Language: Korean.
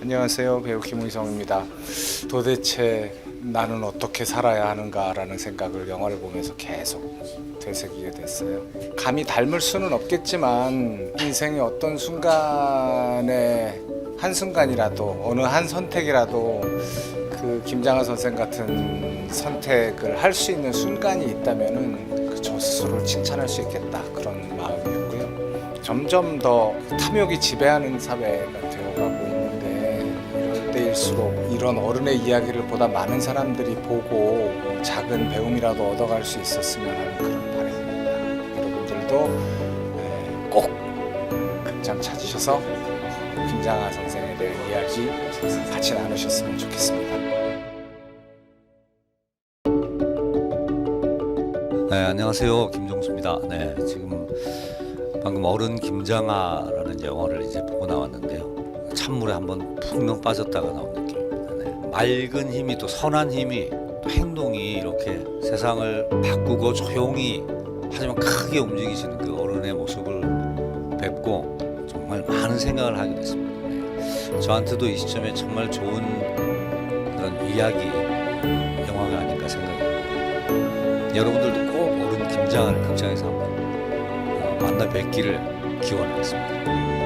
안녕하세요. 배우 김의성입니다. 도대체 나는 어떻게 살아야 하는가라는 생각을 영화를 보면서 계속 되새기게 됐어요. 감히 닮을 수는 없겠지만 인생의 어떤 순간에 한 순간이라도 어느 한 선택이라도 그 김장하 선생 같은 선택을 할 수 있는 순간이 있다면은 그 저 스스로를 칭찬할 수 있겠다 그런 마음이었고요. 점점 더 탐욕이 지배하는 사회가 되어가고 때일수록 이런 어른의 이야기를 보다 많은 사람들이 보고 작은 배움이라도 얻어갈 수 있었으면 하는 그런 바람입니다. 여러분들도 네, 꼭 극장 찾으셔서 김장하 선생에 대한 이야기 같이 나누셨으면 좋겠습니다. 네, 안녕하세요. 김종수입니다. 네, 지금 방금 어른 김장하라는 영화를 이제 보고 나왔는데요. 찬물에 한번 푹 빠졌다가 나온 느낌입니다. 네, 맑은 힘이 또 선한 힘이 또 행동이 이렇게 세상을 바꾸고 조용히 하지만 크게 움직이시는 그 어른의 모습을 뵙고 정말 많은 생각을 하게 됐습니다. 네, 저한테도 이 시점에 정말 좋은 그런 이야기 영화가 아닐까 생각이 듭니다. 여러분들도 꼭 어른 김장을 극장에서 한번 어, 만나 뵙기를 기원하겠습니다.